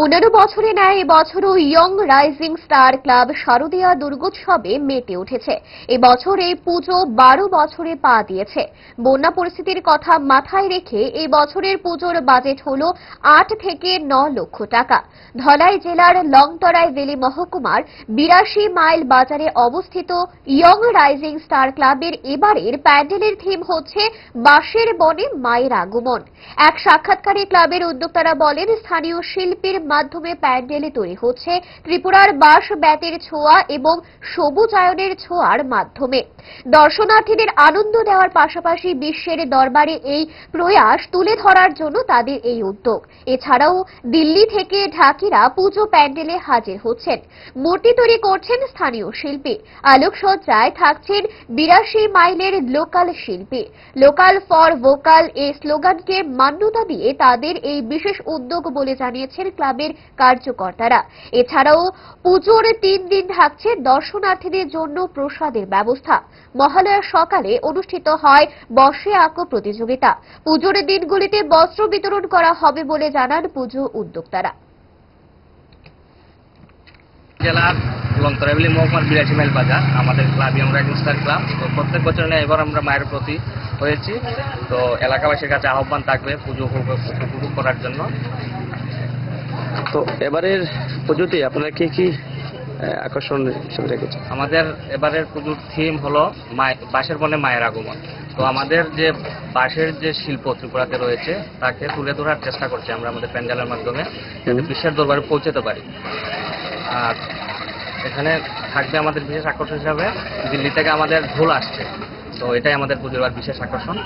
অন্যান্য বছরে ন্যায় এবছরও ইয়ং রাইজিং স্টার ক্লাব শারদীয়া দুর্গোৎসবে মেতে উঠেছে। এবছর এই পুজো বারো বছরে পা দিয়েছে। বন্যা পরিস্থিতির কথা মাথায় রেখে এই বছরের পুজোর বাজেট হল আট থেকে ন লক্ষ টাকা। ধলাই জেলার লংতরাই ভেলি মহকুমার বিরাশি মাইল বাজারে অবস্থিত ইয়ং রাইজিং স্টার ক্লাবের এবারের প্যান্ডেলের থিম হচ্ছে বাঁশের বনে মায়ের আগমন। এক সাক্ষাৎকারে ক্লাবের উদ্যোক্তারা বলেন, স্থানীয় শিল্পীর মাধ্যমে প্যান্ডেলে তৈরি হচ্ছে ত্রিপুরার বাঁশ ব্যাতের ছোঁয়া এবং সবুজায়নের ছোঁয়ার মাধ্যমে। দর্শনার্থীদের আনন্দ দেওয়ার পাশাপাশি বিশ্বের দরবারে এই প্রয়াস তুলে ধরার জন্য তাদের এই উদ্যোগ। এছাড়াও দিল্লি থেকে ঢাকিরা পুজো প্যান্ডেলে হাজির হচ্ছেন। মূর্তি তৈরি করছেন স্থানীয় শিল্পী। আলোকসজ্জায় থাকছেন বিরাশি মাইলের লোকাল শিল্পী। লোকাল ফর ভোকাল এই স্লোগানকে মান্যতা দিয়ে তাদের এই বিশেষ উদ্যোগ বলে জানিয়েছেন ক্লাবের কার্যকর্তারা। এছাড়াও পুজোর তিন দিন থাকছে দর্শনার্থীদের জন্য প্রসাদের ব্যবস্থা। মহালয়ার সকালে অনুষ্ঠিত হয় বর্ষে আঁকো প্রতিযোগিতা। পুজোর দিনগুলিতে বস্ত্র বিতরণ করা হবে বলে জানান পুজো উদ্যোক্তারা। জেলার লংতরাবলি মহকুমার বিরাশি মাইল বাজার। আমাদের club young rising star club তো প্রত্যেক বছর এবার আমরা মায়ের প্রতি হয়েছি। তো এলাকাবাসীর কাছে আহ্বান থাকবে পুজো উপভোগ করার জন্য। তো এবারের পুজোতে আপনারা কি কি আকর্ষণ হিসেবে রেখেছেন? আমাদের এবারের পুজোর থিম হলো বাঁশের বনে মায়ের আগমন। তো আমাদের যে বাঁশের যে শিল্প ত্রিপুরাতে রয়েছে তাকে তুলে ধরার চেষ্টা করছি আমরা আমাদের প্যান্ডেলের মাধ্যমে বিশ্বের দরবারে পৌঁছতে পারি। আর এখানে থাকবে আমাদের বিশেষ আকর্ষণ হিসাবে দিল্লি থেকে আমাদের ঢোল আসছে। তো এটাই আমাদের পুজোর বিশেষ আকর্ষণ।